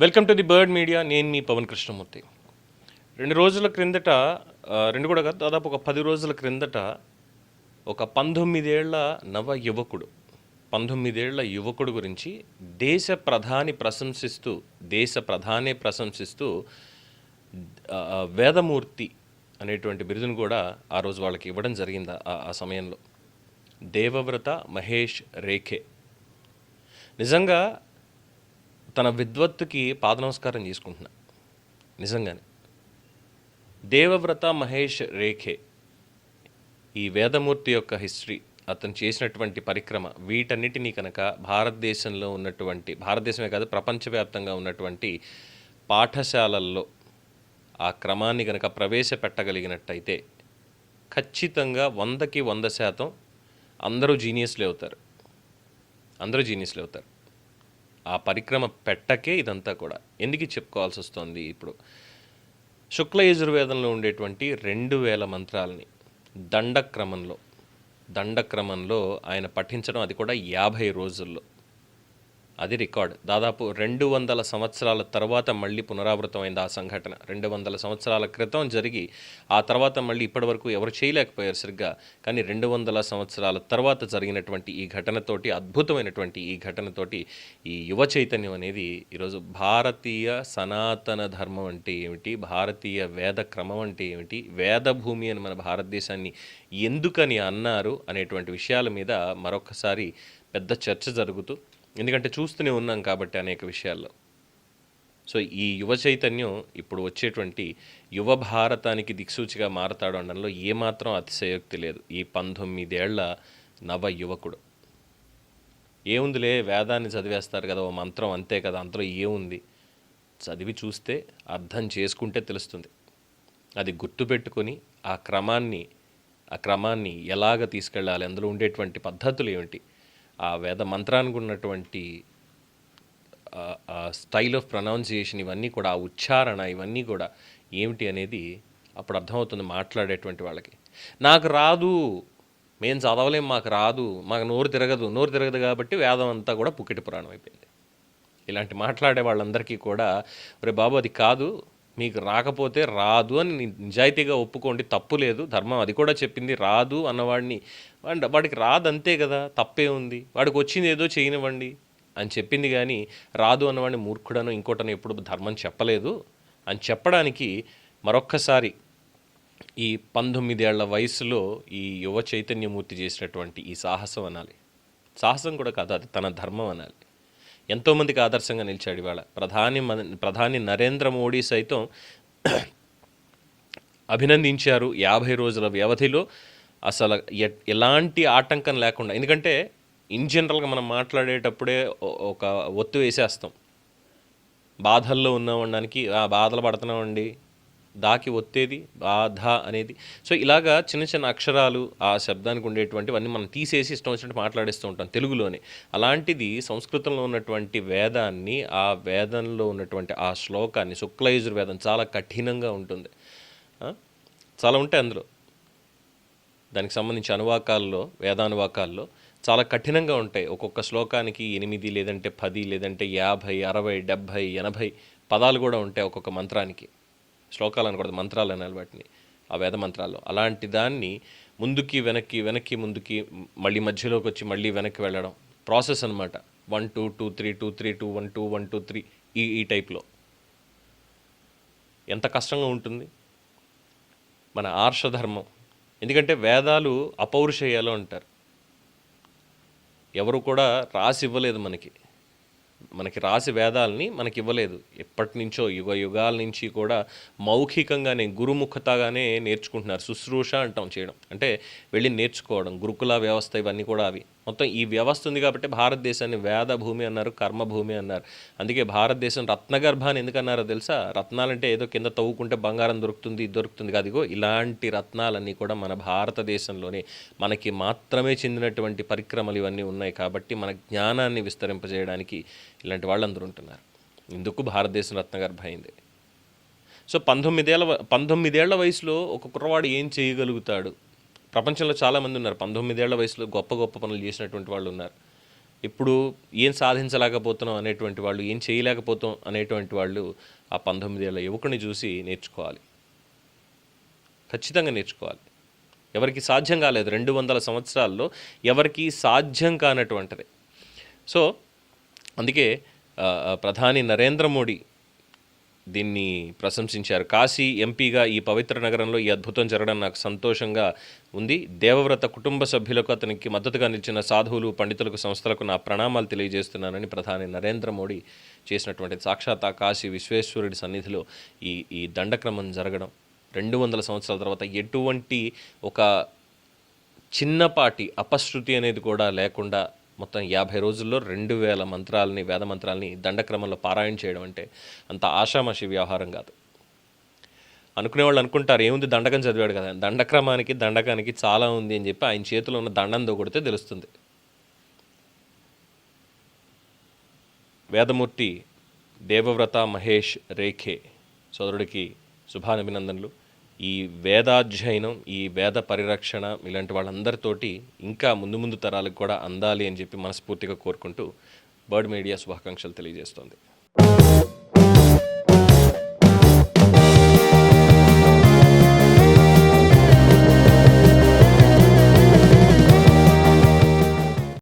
Welcome to the bird media నేను మీ పవన్ కృష్ణమూర్తి. రెండు రోజుల క్రిందట రెండు కూడా కాదు దాదాపు ఒక పది రోజుల క్రిందట ఒక పంతొమ్మిదేళ్ళ నవ యువకుడు పంతొమ్మిదేళ్ళ యువకుడు గురించి దేశ ప్రధాని ప్రశంసిస్తూ దేశ ప్రధానే ప్రశంసిస్తూ వేదమూర్తి అనేటువంటి బిరుదును కూడా ఆ రోజు వాళ్ళకి ఇవ్వడం జరిగింది ఆ- ఆ సమయంలో. దేవవ్రత మహేష్ రేఖే. నిజంగా తన విద్వత్తుకి పాదనమస్కారం చేసుకుంటున్నా. నిజంగానే. దేవవ్రత మహేష్ రేఖే ఈ వేదమూర్తి యొక్క హిస్టరీ అతను చేసినటువంటి పరిక్రమ వీటన్నిటినీ కనుక భారతదేశంలో ఉన్నటువంటి భారతదేశమే కాదు ప్రపంచవ్యాప్తంగా ఉన్నటువంటి పాఠశాలల్లో ఆ క్రమాన్ని కనుక ప్రవేశపెట్టగలిగినట్టయితే ఖచ్చితంగా వందకి వంద శాతం అందరూ జీనియస్లే అవుతారు. అందరూ జీనియస్లే అవుతారు. ఆ పరిక్రమ పెట్టకే ఇదంతా కూడా. ఎందుకు చెప్పుకోవాల్సి వస్తుంది ఇప్పుడు శుక్ల యజుర్వేదంలో ఉండేటువంటి రెండు వేల మంత్రాలని దండక్రమంలో దండక్రమంలో ఆయన పఠించడం అది కూడా యాభై రోజుల్లో. అది రికార్డ్. దాదాపు రెండు వందల సంవత్సరాల తర్వాత మళ్ళీ పునరావృతమైంది ఆ సంఘటన. రెండు వందల సంవత్సరాల క్రితం జరిగి ఆ తర్వాత మళ్ళీ ఇప్పటివరకు ఎవరు చేయలేకపోయారు సరిగ్గా. కానీ రెండు వందల సంవత్సరాల తర్వాత జరిగినటువంటి ఈ ఘటనతోటి అద్భుతమైనటువంటి ఈ ఘటనతోటి ఈ యువ చైతన్యం అనేది ఈరోజు భారతీయ సనాతన ధర్మం అంటే ఏమిటి? భారతీయ వేద క్రమం అంటే ఏమిటి? వేద భూమి అని మన భారతదేశాన్ని ఎందుకని అన్నారు అనేటువంటి విషయాల మీద మరొకసారి పెద్ద చర్చ జరుగుతూ ఎందుకంటే చూస్తూనే ఉన్నాం కాబట్టి అనేక విషయాల్లో. సో ఈ యువ చైతన్యం ఇప్పుడు వచ్చేటువంటి యువ భారతానికి దిక్సూచిగా మారతాడు అనడంలో ఏమాత్రం అతిశయోక్తి లేదు. ఈ పంతొమ్మిదేళ్ళ నవ యువకుడు. ఏముందిలే వేదాన్ని చదివేస్తారు కదా ఓ మంత్రం అంతే కదా అంతలో ఏముంది? చదివి చూస్తే అర్థం చేసుకుంటే తెలుస్తుంది. అది గుర్తుపెట్టుకొని ఆ క్రమాన్ని ఆ క్రమాన్ని ఎలాగ తీసుకెళ్ళాలి? అందులో ఉండేటువంటి పద్ధతులు ఏమిటి? ఆ వేద మంత్రానికి ఉన్నటువంటి స్టైల్ ఆఫ్ ప్రొనౌన్సియేషన్ ఇవన్నీ కూడా ఆ ఉచ్చారణ ఇవన్నీ కూడా ఏమిటి అనేది అప్పుడు అర్థమవుతుంది మాట్లాడేటువంటి వాళ్ళకి. నాకు రాదు మేము చదవలేం మాకు రాదు మాకు నోరు తిరగదు నోరు తిరగదు కాబట్టి వేదం అంతా కూడా పుక్కిటి పురాణం అయిపోయింది. ఇలాంటి మాట్లాడే వాళ్ళందరికీ కూడా రే బాబు అది కాదు మీకు రాకపోతే రాదు అని నిజాయితీగా ఒప్పుకోండి తప్పు లేదు ధర్మం అది కూడా చెప్పింది రాదు అన్నవాడిని. అండ్ వాడికి రాదు అంతే కదా తప్పే ఉంది వాడికి వచ్చింది ఏదో చేయనివ్వండి అని చెప్పింది కానీ రాదు అన్నవాడిని మూర్ఖుడను ఇంకోటను ఎప్పుడు ధర్మం చెప్పలేదు. అని చెప్పడానికి మరొక్కసారి ఈ పంతొమ్మిదేళ్ళ వయసులో ఈ యువ చైతన్యమూర్తి చేసినటువంటి ఈ సాహసం అనాలి. సాహసం కూడా కాదు అది తన ధర్మం అనాలి. ఎంతోమందికి ఆదర్శంగా నిలిచాడు ఇవాళ. ప్రధాని ప్రధాని నరేంద్ర మోడీ సైతం అభినందించారు యాభై రోజుల వ్యవధిలో. అసలు ఎలాంటి ఆటంకం లేకుండా ఎందుకంటే ఇన్ జనరల్గా మనం మాట్లాడేటప్పుడే ఒక ఒత్తు వేసేస్తాం. బాధల్లో ఉన్నామనడానికి ఆ బాధలు పడుతున్నామండి దాకి ఒత్తేది బాధ అనేది. సో ఇలాగా చిన్న చిన్న అక్షరాలు ఆ శబ్దానికి ఉండేటువంటివన్నీ మనం తీసేసి ఇష్టం వచ్చినట్టు మాట్లాడేస్తూ ఉంటాం తెలుగులోనే. అలాంటిది సంస్కృతంలో ఉన్నటువంటి వేదాన్ని ఆ వేదంలో ఉన్నటువంటి ఆ శ్లోకాన్ని శుక్లయజుర్ వేదం చాలా కఠినంగా ఉంటుంది. చాలా ఉంటాయి అందులో. దానికి సంబంధించి అనువాకాల్లో వేదానువాకాల్లో చాలా కఠినంగా ఉంటాయి. ఒక్కొక్క శ్లోకానికి ఎనిమిది లేదంటే పది లేదంటే యాభై అరవై డెబ్భై ఎనభై పదాలు కూడా ఉంటాయి ఒక్కొక్క మంత్రానికి. శ్లోకాలు అనకూడదు మంత్రాలు అనాలి వాటిని ఆ వేద మంత్రాలు అలాంటి దాన్ని ముందుకి వెనక్కి వెనక్కి ముందుకి మళ్ళీ మధ్యలోకి వచ్చి మళ్ళీ వెనక్కి వెళ్ళడం ప్రాసెస్ అనమాట one two two three two three two one two one two three ఈ ఈ టైప్లో. ఎంత కష్టంగా ఉంటుంది? మన ఆర్షధర్మం ఎందుకంటే వేదాలు అపౌరుషేయాలు అంటారు. ఎవరు కూడా రాసి ఇవ్వలేదు మనకి. మనకి రాసి వేదాలని మనకి ఇవ్వలేదు ఎప్పటి నుంచో యుగ యుగాల నుంచి కూడా మౌఖికంగానే గురుముఖతగానే నేర్చుకుంటున్నారు. శుశ్రూష అంటాం చేయడం. అంటే వెళ్ళి నేర్చుకోవడం. గురుకుల వ్యవస్థ ఇవన్నీ కూడా అవి. మొత్తం ఈ వ్యవస్థ ఉంది కాబట్టి భారతదేశాన్ని వేద భూమి అన్నారు కర్మభూమి అన్నారు. అందుకే భారతదేశం రత్నగర్భ అని ఎందుకన్నారో తెలుసా? రత్నాలంటే ఏదో కింద తవ్వుకుంటే బంగారం దొరుకుతుంది ఇది దొరుకుతుంది కాదుగో ఇలాంటి రత్నాలన్నీ కూడా మన భారతదేశంలోనే మనకి మాత్రమే చెందినటువంటి పరిక్రమలు ఇవన్నీ ఉన్నాయి కాబట్టి మన జ్ఞానాన్ని విస్తరింపజేయడానికి ఇలాంటి వాళ్ళందరూ ఉంటున్నారు. ఇందుకు భారతదేశం రత్నగర్భ అయింది సో పంతొమ్మిదేళ్ళ వ- పంతొమ్మిదేళ్ళ వయసులో ఒక కుర్రవాడు ఏం చేయగలుగుతాడు? ప్రపంచంలో చాలామంది ఉన్నారు. పంతొమ్మిదేళ్ళ వయసులో గొప్ప గొప్ప పనులు చేసినటువంటి వాళ్ళు ఉన్నారు. ఇప్పుడు ఏం సాధించలేకపోతున్నాం అనేటువంటి వాళ్ళు ఏం చేయలేకపోతాం అనేటువంటి వాళ్ళు ఆ పంతొమ్మిది ఏళ్ళ యువకుని చూసి నేర్చుకోవాలి. ఖచ్చితంగా నేర్చుకోవాలి. ఎవరికి సాధ్యం కాలేదు. రెండు వందల సంవత్సరాల్లో ఎవరికి సాధ్యం కానటువంటిది. సో అందుకే ప్రధాని నరేంద్ర మోడీ దీన్ని ప్రశంసించారు. కాశీ ఎంపీగా ఈ పవిత్ర నగరంలో ఈ అద్భుతం జరగడం నాకు సంతోషంగా ఉంది. దేవవ్రత కుటుంబ సభ్యులకు అతనికి మద్దతుగా నిలిచిన సాధువులు పండితులకు సంస్థలకు నా ప్రణామాలు తెలియజేస్తున్నానని ప్రధాని నరేంద్ర మోడీ చేసినటువంటి సాక్షాత్ కాశీ విశ్వేశ్వరుడి సన్నిధిలో ఈ ఈ దండక్రమం జరగడం. రెండు వందల సంవత్సరాల తర్వాత ఎటువంటి ఒక చిన్నపాటి అపశృతి అనేది కూడా లేకుండా మొత్తం యాభై రోజుల్లో రెండు వేల మంత్రాలని వేద మంత్రాలని దండక్రమంలో పారాయణ చేయడం అంటే అంత ఆషామాషి వ్యవహారం కాదు. అనుకునే వాళ్ళు అనుకుంటారు ఏముంది దండకం చదివాడు కదా దండక్రమానికి దండకానికి చాలా ఉంది అని చెప్పి ఆయన చేతిలో ఉన్న దండంతో కొడితే తెలుస్తుంది. వేదమూర్తి దేవవ్రత మహేష్ రేఖే సోదరుడికి శుభాభినందనలు. ఈ వేదాధ్యయనం ఈ వేద పరిరక్షణ ఇలాంటి వాళ్ళందరితోటి ఇంకా ముందు ముందు తరాలకు కూడా అందాలి అని చెప్పి మనస్ఫూర్తిగా కోరుకుంటూ బర్డ్ మీడియా శుభాకాంక్షలు తెలియజేస్తోంది.